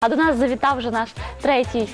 А до нас завітав вже наш третій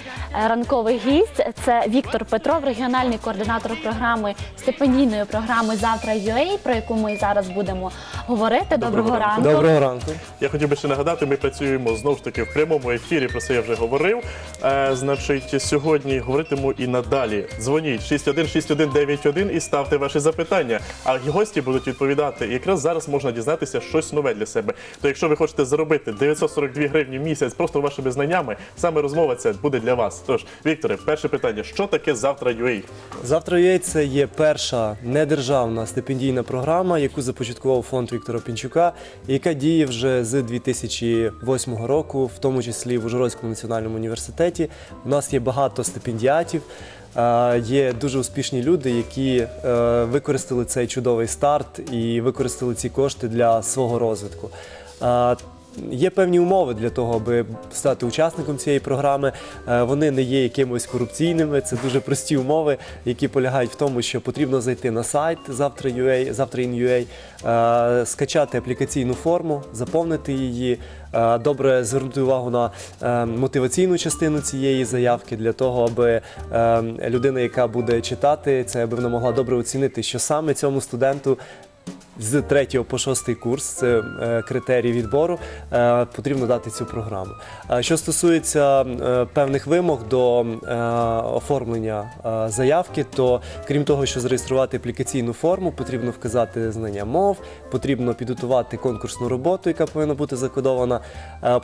е, ранковий гість. Це Віктор Петров, регіональний координатор програми стипендійної програми Завтра UA, про яку ми зараз будемо говорити. Доброго, Доброго ранку. Доброго ранку. Я хотів би ще нагадати, ми працюємо знову ж таки в прямому ефірі. Про це я вже говорив. Е, значить, сьогодні говоритиму і надалі. Дзвоніть 616191 і ставте ваші запитання. А гості будуть відповідати. І якраз зараз можна дізнатися щось нове для себе. То якщо ви хочете заробити 942 гривні в місяць просто вашими знаннями, саме розмова ця буде для вас. Тож, Вікторе, перше питання: що таке завтра UA? Завтра UA – це є перша недержавна стипендійна програма, яку започаткував фонд Віктора Пінчука, яка діє вже з 2008 року, в тому числі в Ужгородському національному університеті. У нас є багато стипендіатів. Є дуже успішні люди, які е, використали цей чудовий старт і використали ці кошти для свого розвитку. Є певні умови для того, аби стати учасником цієї програми. Е, Вони не є якимось корупційними. Це дуже прості умови, які полягають в тому, що потрібно зайти на сайт завтра.ua, завтра.in.ua, е, скачати аплікаційну форму, заповнити її. е, Добре звернути увагу на мотиваційну частину цієї заявки для того, аби людина, яка буде читати це, аби вона могла добре оцінити, що саме цьому студенту з 3 по 6 курс, це е, критерії відбору, е, потрібно дати цю програму. Е, Що стосується е, певних вимог до е, оформлення заявки, то крім того, що зареєструвати аплікаційну форму, потрібно вказати знання мов, потрібно підготувати конкурсну роботу, яка повинна бути закодована,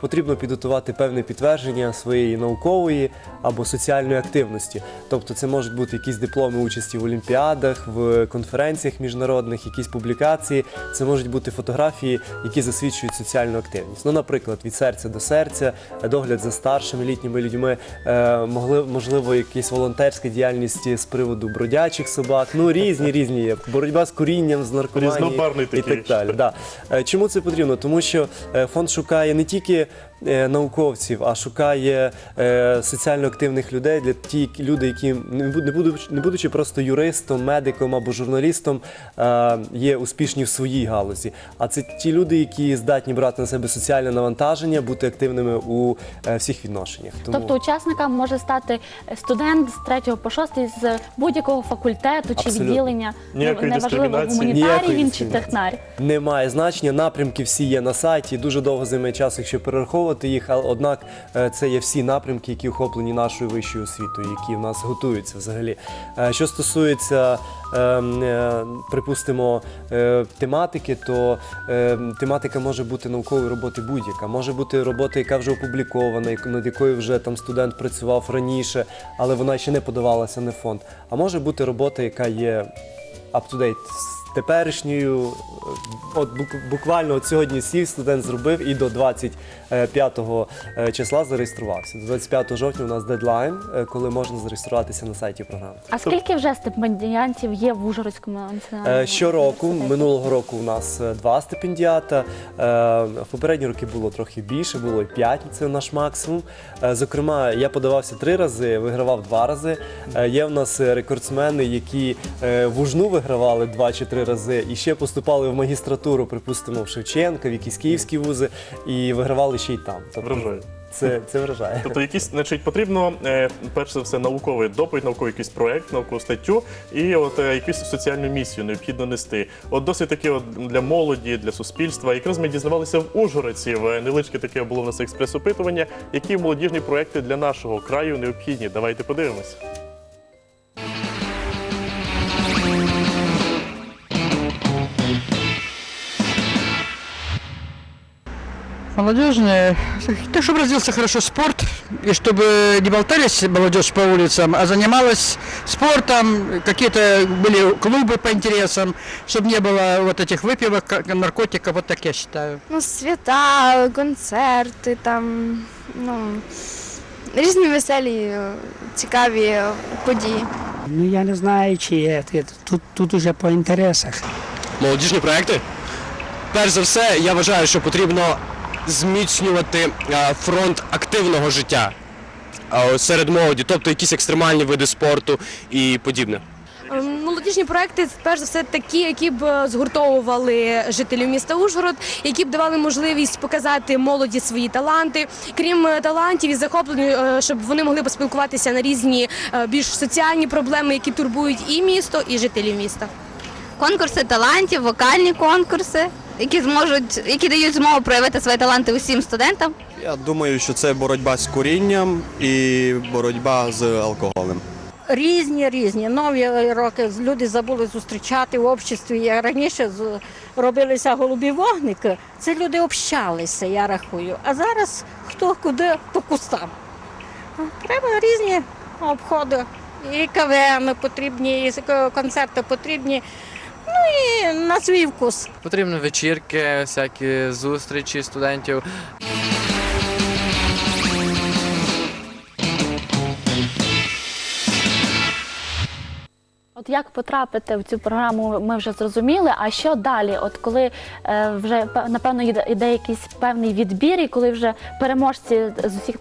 потрібно підготувати певне підтвердження своєї наукової або соціальної активності. Тобто це можуть бути якісь дипломи участі в олімпіадах, в конференціях міжнародних, якісь публікації. Це можуть бути фотографії, які засвідчують соціальну активність. Ну, наприклад, від серця до серця, догляд за старшими літніми людьми, е, могли, можливо, якісь волонтерські діяльність з приводу бродячих собак. Ну різні різні є. Боротьба з курінням, з наркоманією і так далі. Да. Е, Чому це потрібно? Тому що е, фонд шукає не тільки науковців, а шукає е, соціально активних людей для ті люди, які не бу- не будучи, не будучи просто юристом, медиком або журналістом, е, є успішні в своїй галузі. А це ті люди, які здатні брати на себе соціальне навантаження, бути активними у е, всіх відношеннях. Тому... Тобто учасником може стати студент з 3 по 6 з будь-якого факультету чи Абсолютно. відділення. Ніякої Неважливо, гуманітарій він чи технарь. Немає значення. Напрямки всі є на сайті. Дуже довго займе час, якщо перераховувати використовувати їх, але однак е, це є всі напрямки, які охоплені нашою вищою освітою, які в нас готуються взагалі. Е, що стосується, ем, е, припустимо, тематики, то тематика може бути наукової роботи будь-яка, може бути робота, яка вже опублікована, над якою вже там студент працював раніше, але вона ще не подавалася на фонд. А може бути робота, яка є up-to-date з теперішньою. От буквально от сьогодні сів студент зробив і до 20 5 е, числа зареєструвався. До 25 жовтня у нас дедлайн, е, коли можна зареєструватися на сайті програми. А тобто скільки вже стипендіантів є в Ужгородському національному? Е, щороку, минулого року у нас два стипендіата. В попередні роки було трохи більше, було і 5, це наш максимум. Зокрема, я подавався три рази, вигравав два рази. Є в нас рекордсмени, які в Ужну вигравали два чи три рази і ще поступали в магістратуру, припустимо, в Шевченка, в якісь київські вузи і вигравали ще й там. Тобто Вражає. Це, це вражає. Тобто, якісь, значить, потрібно е, перш за все науковий доповідь, науковий якийсь проект, наукову статтю і от е, якусь соціальну місію необхідно нести. От досить таки от для молоді, для суспільства. Якраз ми дізнавалися в Ужгородці. В невеличке таке було в нас експрес-опитування. Які молодіжні проекти для нашого краю необхідні? Давайте подивимось. Молодежные, так чтобы развился хорошо спорт, и чтобы не болтались молодежь по улицам, а занималась спортом, какие-то были клубы по интересам, чтобы не было вот этих выпивок, как- наркотиков, вот так я считаю. Ну, свята, концерти, там, ну, різні веселі, е, цікаві події. Ну я не знаю, чи є. Тут, тут уже по інтересах. молодіжні проекти. Перш за все, я вважаю, що потрібно зміцнювати е, фронт активного життя е, серед молоді, тобто якісь екстремальні види спорту і подібне. Ем, молодіжні проекти, перш за все, такі, які б е, згуртовували жителів міста Ужгород, які б давали можливість показати молоді свої таланти, крім е, талантів і захоплень, е, щоб вони могли поспілкуватися на різні е, більш соціальні проблеми, які турбують і місто, і жителів міста. конкурси талантів, вокальні конкурси, які зможуть, які дають змогу проявити свої таланти усім студентам. Я думаю, що це боротьба з курінням і боротьба з алкоголем. Різні, різні. Нові роки люди забули зустрічати в обществі. Як раніше робилися голубі вогники, це люди общалися, я рахую. А зараз хто куди по кустам. Треба різні обходи. І КВН потрібні, і концерти потрібні. Ну і на свій вкус. Потрібні вечірки, всякі зустрічі студентів. От як потрапити в цю програму, ми вже зрозуміли. А що далі? От коли е, вже напевно йде, якийсь певний відбір, і коли вже переможці з усіх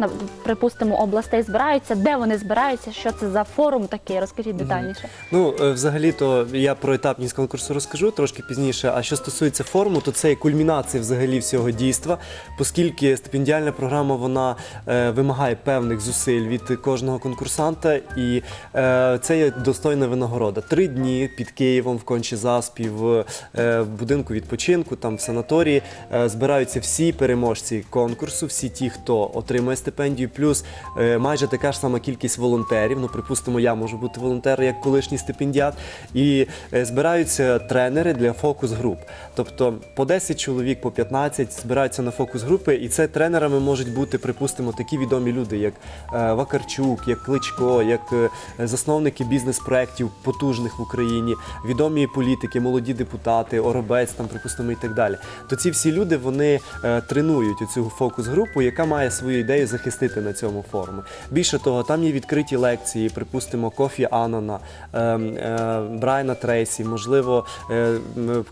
припустимо областей збираються, де вони збираються? Що це за форум такий? Розкажіть детальніше. Ну, е, взагалі-то я про етапність конкурсу розкажу трошки пізніше. А що стосується форму, то це є кульмінація взагалі всього дійства, оскільки стипендіальна програма вона е, вимагає певних зусиль від кожного конкурсанта, і е, це є достойна винагорода. Три дні під Києвом в Кончі-Заспі, в е, будинку відпочинку, там в санаторії е, збираються всі переможці конкурсу, всі ті, хто отримує стипендію, плюс е, майже така ж сама кількість волонтерів. Ну, припустимо, я можу бути волонтером як колишній стипендіат. І збираються тренери для фокус-груп. Тобто по 10 чоловік, по 15 збираються на фокус-групи, і це тренерами можуть бути, припустимо, такі відомі люди, як Вакарчук, як Кличко, як засновники бізнес-проєктів потужних в Україні, відомі політики, молоді депутати, Оробець, там, припустимо, і так далі. То ці всі люди вони е, тренують цю фокус-групу, яка має свою ідею захистити на цьому форумі. Більше того, там є відкриті лекції, припустимо, Кофі Анана, е, е, Брайана Трейсі, можливо, е,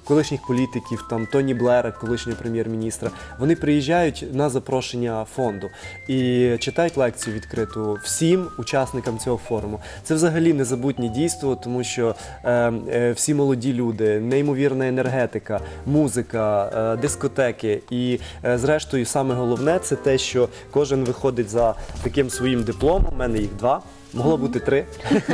колишніх політиків, там Тоні Блера, колишнього прем'єр-міністра. Вони приїжджають на запрошення фонду і читають лекцію відкриту всім учасникам цього форуму. Це взагалі незабутнє дійство, тому що е, е, всі молоді люди, неймовірна енергетика, музика, е, дискотеки. І е, зрештою, саме головне це те, що кожен виходить за таким своїм дипломом. У мене їх два. Могло бути три.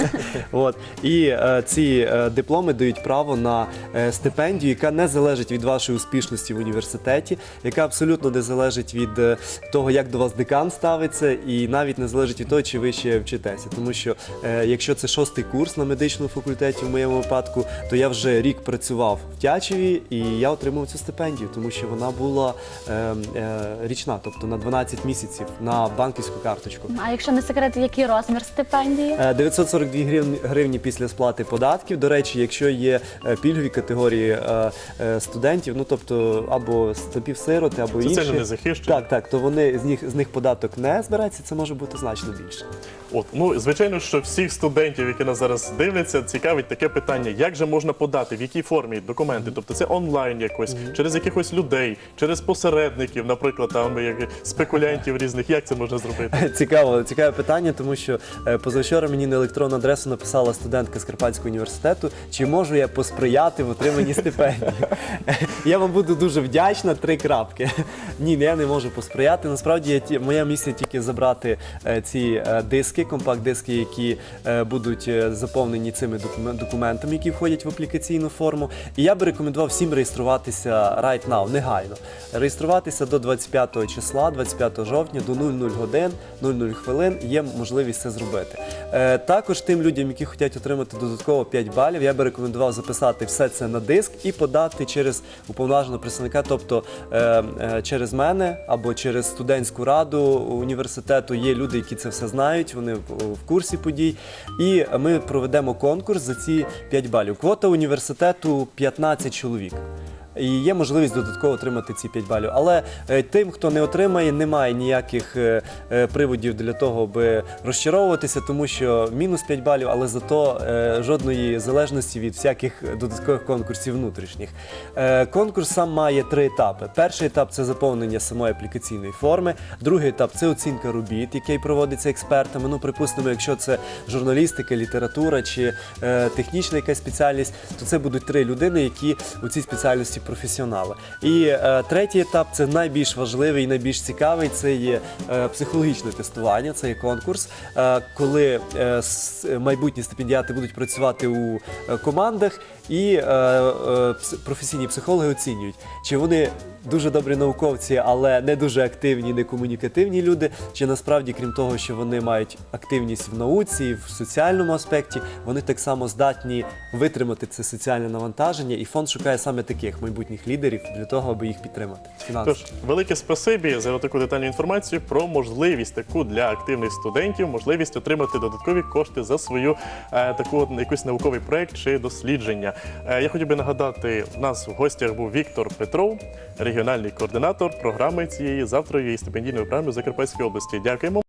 От. І е, ці е, дипломи дають право на е, стипендію, яка не залежить від вашої успішності в університеті, яка абсолютно не залежить від е, того, як до вас декан ставиться, і навіть не залежить від того, чи ви ще вчитеся. Тому що е, якщо це шостий курс на медичному факультеті, в моєму випадку, то я вже рік працював в Тячеві і я отримав цю стипендію, тому що вона була е, е, річна, тобто на 12 місяців на банківську карточку. А якщо не секрет, який розмір стипендії? Е, 942 гривні, гривні після сплати податків. До речі, якщо є е, пільгові категорії е, е, студентів, ну тобто або напівсироти, або Соціально інші, незахищені. так, так, то вони з них з них податок не збирається. Це може бути значно більше. От ну звичайно, що всіх студентів, які нас зараз дивляться, цікавить таке питання: як же можна подати, в якій формі документи? Тобто це онлайн якось, через якихось людей, через посередників, наприклад, там як спекулянтів різних. Як це можна зробити? Цікаво, цікаве питання, тому що е, позавчора мені на електронну адресу написала студентка з Карпатського університету, чи можу я посприяти в отриманні стипендії. Я вам буду дуже вдячна. Три крапки. Ні, я не можу посприяти. Насправді я моя місія тільки забрати е, ці е, диски, компакт-диски, які е, будуть е, заповнені цими документами, які входять в аплікаційну форму. І я би рекомендував всім реєструватися right now, негайно. Реєструватися до 25 числа, 25 жовтня, до 00 годин, 00 хвилин є можливість це зробити. Е, також тим людям, які хочуть отримати додатково 5 балів, я би рекомендував записати все це на диск і подати через уповноваженого представника, тобто е, е, через мене або через студентську раду університету. Є люди, які це все знають, вони в курсі подій. І ми проведемо конкурс за ці 5 балів. Квота університету 15 чоловік. І є можливість додатково отримати ці 5 балів. Але е, тим, хто не отримає, немає ніяких е, е, приводів для того, аби розчаровуватися, тому що мінус 5 балів, але зато жодної залежності від всяких додаткових конкурсів внутрішніх. Конкурс сам має три етапи. Перший етап це заповнення самої аплікаційної форми. Другий етап це оцінка робіт, який проводиться експертами. Ну, припустимо, якщо це журналістика, література чи технічна якась спеціальність, то це будуть три людини, які у цій спеціальності професіонали. І е, третій етап це найбільш важливий і найбільш цікавий. Це є е, психологічне тестування, це є конкурс, е, коли е, с- майбутні стипендіати будуть працювати у е, командах, і е, е, професійні психологи оцінюють, чи вони дуже добрі науковці, але не дуже активні, не комунікативні люди. Чи насправді, крім того, що вони мають активність в науці, в соціальному аспекті, вони так само здатні витримати це соціальне навантаження, і фонд шукає саме таких майбутніх лідерів для того, аби їх підтримати. Фінансово. Тож, велике спасибі за таку детальну інформацію про можливість таку для активних студентів, можливість отримати додаткові кошти за свою е, таку якийсь науковий проект чи дослідження. Е, я хотів би нагадати, у нас в гостях був Віктор Петров, регіональний координатор програми цієї завтра її стипендійної програми Закарпатської області. Дякуємо.